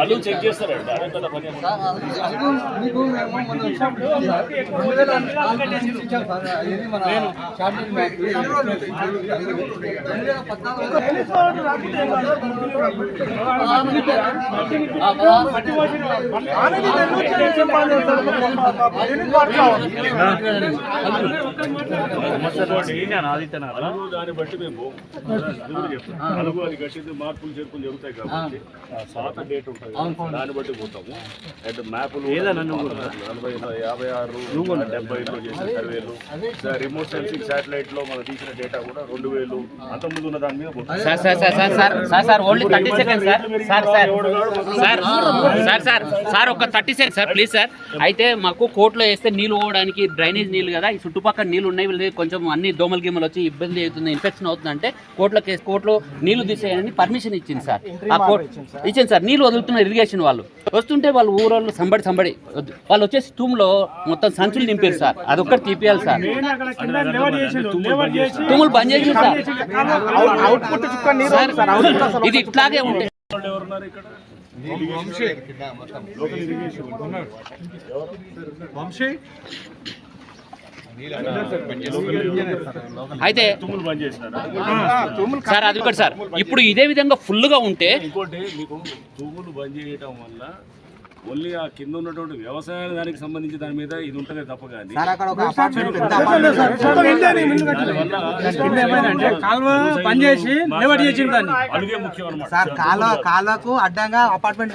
Allu check చేస్తారండి అదే పెద్ద పని ఏముంది. అసలు మీకు మేము మొన్న ఇచ్చాం సార్. రెండు వేల నాలుగు నుంచి ఇచ్చాం సార్. ఇది మన షార్ట్ మ్యాచ్. రెండు వేల పద్నాలుగులో ఆ, పదహారు అలుగు దాన్ని బట్టి మేము చెప్తాం. అది కట్టింది మార్పులు చేర్పులు జరుగుతాయి కాబట్టి పాత డేట్ ఉంటుంది దాన్ని బట్టి పోతాము అండ్ మ్యాపులు నలభై యాభై ఆరు డెబ్బైలో చేసిన సర్వేలు రిమోట్ సెన్సింగ్ శాటిలైట్లో మనం తీసిన డేటా కూడా రెండు వేలు అంతకుముందు ఉన్న దాని మీద. Sir sir sir sir sir sir sir only thirty second sir sir sir sir sir sir sir ఒక thirty second sir please sir అయితే మాకు కోర్టులో వేస్తే నీళ్ళు పోవడానికి డ్రైనేజ్ నీళ్ళు కదా ఈ చుట్టుపక్కల నీళ్ళు ఉన్నాయి కొంచెం అన్ని దోమల గిమ్మలు వచ్చి ఇబ్బంది అవుతుంది ఇన్ఫెక్షన్ అవుతుంది అంటే కోర్టులో కేసు కోర్టులో నీళ్ళు తీసేయని పర్మిషన్ ఇచ్చింది సార్ ఆ కోర్టు ఇచ్చింది సార్. నీళ్ళు వదులుతున్న ఇరిగేషన్ వాళ్ళు. వస్తుంటే వాళ్ళు ఊరోళ్ళు సంబడి సంబడి. వాళ్ళు వచ్చేసి టూమ్లో మొత్తం సంచులు నింపారు సార్. అదొక్కటి తీపియాలి సార్. తుమ్ములు బంద్ చేసి సార్. సార్, ఇది ఇట్లాగే ఉంటే. వాళ్ళు ఎవరున్నారు ఇక్కడ లోకల్ ఇరిగేషన్ అయితే సార్ అది ఒకటి సార్. ఇప్పుడు ఇదే విధంగా ఫుల్గా ఉంటే ఇంకోటి మీకు బంద్ చేయటం వల్ల ఓన్లీ ఆ కింద ఉన్నటువంటి వ్యవసాయ దానికి సంబంధించి దాని మీద ఇది ఉంటుంది తప్ప కానీ కాలువ పని చేసి లేవట్ చేసిండు దాన్ని. అలుగే ముఖ్యం అనమాట సార్ కాలువ కాలువకు అడ్డంగా అపార్ట్మెంట్.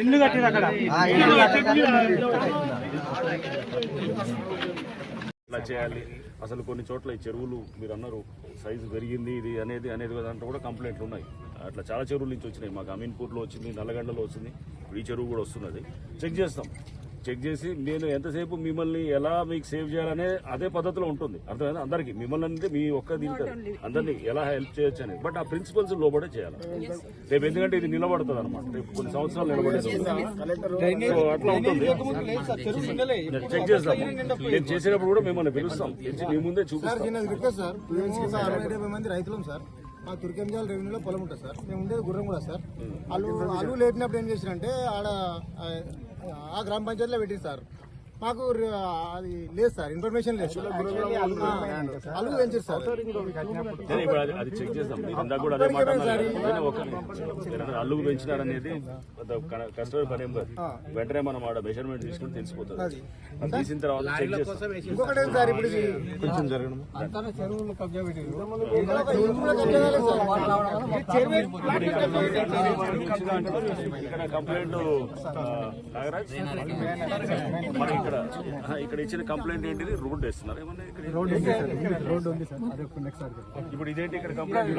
ఇల్లు కట్టిరు. అక్కడ. చేయాలి. అసలు కొన్ని చోట్ల ఈ చెరువులు మీరు అన్నారు సైజు పెరిగింది ఇది అనేది అనేది దాంట్లో కూడా కంప్లైంట్లు ఉన్నాయి. అట్లా చాలా చెరువుల నుంచి వచ్చినాయి. మాకు అమీన్పూర్లో వచ్చింది నల్లగండలో వచ్చింది. ఇప్పుడు ఈ చెరువు కూడా వస్తున్నది. చెక్ చేస్తాం. చెక్ చేసి నేను ఎంతసేపు మిమ్మల్ని ఎలా మీకు సేవ్ చేయాలనే అదే పద్ధతిలో ఉంటుంది. అర్థమైందా? అందరికీ. మిమ్మల్ని అంటే మీ ఒక్క దీనికి కాదు. అందరినీ ఎలా హెల్ప్ చేయొచ్చు అనేది. బట్ ఆ ప్రిన్సిపల్స్ లోబడే చేయాలి. రేపు ఎందుకంటే ఇది నిలబడుతుంది అనమాట రేపు కొన్ని సంవత్సరాలు నిలబడేది. అట్లా ఉంటుంది. చెక్ చేస్తాము నేను చేసేటప్పుడు కూడా మిమ్మల్ని పిలుస్తాం. మీ ముందే చూపిస్తాం. మా తుర్కెంజాల రెవెన్యూలో పొలం ఉంటుంది సార్. మేము ఉండేది గుర్రం కూడా సార్. అల్లు అల్లు లేపినప్పుడు ఏం చేసినంటే ఆడ ఆ, ఆ గ్రామ పంచాయతీలో పెట్టింది సార్. మాకు రి- అది లేదు సార్ ఇన్ఫర్మేషన్ లేదు అల్లు సార్ అది- చెక్ చేస్తాం ఇందాక కూడా అదే మాట అన్నారు కదా. ఒక నిమిషం. అల్లుగు పెంచినారనేది పెద్ద క- కష్టమైన పని వెంటనే మనం ఆడ మెజర్మెంట్ తీసుకుని తెలిసిపోతుంది అది తీసిన తర్వాత చెక్ చేస్తాం ఇంకొకటి సార్ ఇప్పుడు సార్. ఇక్కడ కంప్లైంట్ నాగరాజ్ ఇక్కడ ఇక్కడ ఇచ్చిన కంప్లైంట్ ఏంటిది? రోడ్ వేస్తున్నారు. ఏమన్నా ఇక్కడ రోడ్డు ఉంది సార్ రోడ్డు ఉంది సార్. అదే నెక్స్ట్ సార్. ఇప్పుడు ఇదేంటి ఇక్కడ కంప్లైంట్?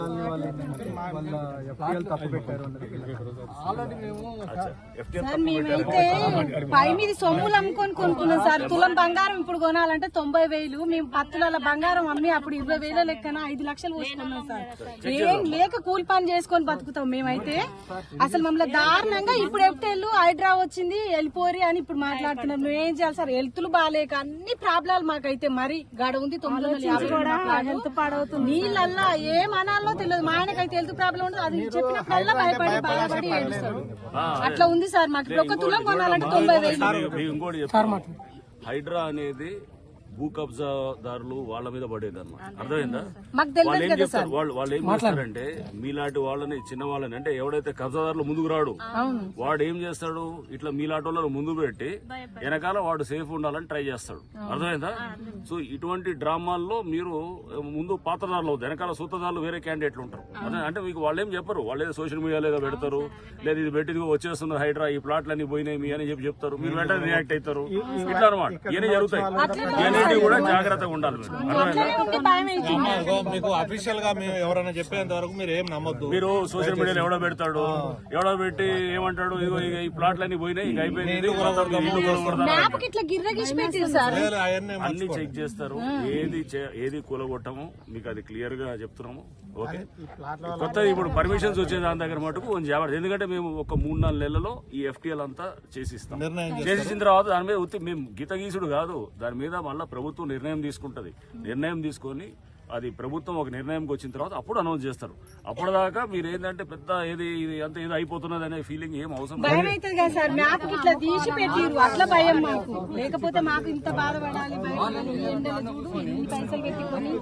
కాలనీ వాళ్ళు వాళ్ళ తప్పు పెట్టారు సార్ మేమైతే పై మీద సొమ్ములు అమ్ముకొని కొనుక్కున్నాం సార్. తులం బంగారం ఇప్పుడు కొనాలంటే తొంభై వేలు. మేము పత్తుల బంగారం అమ్మి అప్పుడు ఇరవై వేల లెక్కన ఐదు లక్షలు పోసుకున్నాం సార్. ఏం లేక కూలి పని చేసుకొని బతుకుతాం మేమైతే. అసలు మమ్మల్ని దారుణంగా ఇప్పుడు ఎఫ్టెల్ హైడ్రా వచ్చింది వెళ్ళిపోరి అని ఇప్పుడు మాట్లాడుతున్నాం మేము ఏం చేయాలి సార్? హెల్త్లు బాగాలేక అన్ని ప్రాబ్లాలు మాకైతే మరి గడ ఉంది. తొమ్మిది వందల యాభై హెల్త్ పాడవుతుంది. నీళ్ళల్లా ఏం అనాలో తెలియదు. మా ఆయనకైతే హెల్త్ ప్రాబ్లం ఉండదు. అది చెప్పినప్పుడల్లా భయపడి బాధపడి ఏడుస్తాడు అట్లా ఉంది సార్. మాకు ఇప్పుడు ఒక తులం కొనాలంటే తొంభై వేలు. హైడ్రా అనేది భూ కబ్జాదారులు వాళ్ళ మీద పడేది అనమాట అర్థమైందా? వాళ్ళు ఏం చెప్తారు వాళ్ళు వాళ్ళు ఏం చేస్తారంటే మీలాంటి వాళ్ళని చిన్న వాళ్ళని అంటే ఎవడైతే కబ్జాదారులు ముందుకు రాడు వాడు ఏం చేస్తాడు? ఇట్లా మీలాంటి వాళ్ళని ముందు పెట్టి వెనకాల వాడు సేఫ్ ఉండాలని ట్రై చేస్తాడు. అర్థమైందా? సో ఇటువంటి డ్రామాల్లో మీరు ముందు పాత్రదారులు అవుతారు. వెనకాల సూత్రధారులు వేరే క్యాండిడేట్లు ఉంటారు. అంటే మీకు వాళ్ళు ఏం చెప్పరు. వాళ్ళు ఏదో సోషల్ మీడియాలో ఏదో పెడతారు. లేదా ఇది పెట్టి ఇదిగో వచ్చేస్తున్న హైడ్రా ఈ ప్లాట్లన్నీ పోయినాయి మీ అని చెప్పి చెప్తారు. మీరు వెంటనే రియాక్ట్ అవుతారు. ఇట్లా అనమాట ఇవన్నీ జరుగుతాయి. ఇవన్నీ కూడా జాగ్రత్తగా ఉండాలి మీకు అఫీషియల్గా మేము ఎవరైనా చెప్పేంత వరకు మీరు ఏం నమ్మొద్దు. మీరు సోషల్ మీడియాలో ఎవడో పెడతాడు ఎవడో పెట్టి ఏమంటాడు ఇదిగో ఇక ఈ ప్లాట్లన్నీ పోయినాయి ఇక అయిపోయింది అన్ని చెక్ చేస్తారు ఏది చే- ఏది కూలగొట్టము మీకు అది క్లియర్గా చెప్తున్నాము. ఓకే. కొత్త ఇప్పుడు పర్మిషన్స్ వచ్చే దాని దగ్గర మటుకు కొంచెం జాగ్రత్త. ఎందుకంటే మేము ఒక మూడు నాలుగు నెలల్లో ఈ ఎఫ్టీఎల్ అంతా చేసిస్తాం. చేసిన తర్వాత దాని మీద ఉత్తి మేము గీత గీసుడు కాదు దాని మీద మళ్ళీ ప్రభుత్వం నిర్ణయం తీసుకుంటుంది. నిర్ణయం తీసుకొని అది ప్రభుత్వం ఒక నిర్ణయంకి వచ్చిన తర్వాత అప్పుడు అనౌన్స్ చేస్తారు. అప్పటిదాకా మీరు ఏంటంటే పెద్ద ఏది ఇది అంత ఏదో అయిపోతున్నది అనే ఫీలింగ్ ఏం అవసరం భయం అవుతుంది కదా సార్ మ్యాప్ ఇట్లా తీసి పెట్టిరు అట్లా భయం మాకు. లేకపోతే మాకు ఇంత బాధపడాలి పైసలు పెట్టుకొని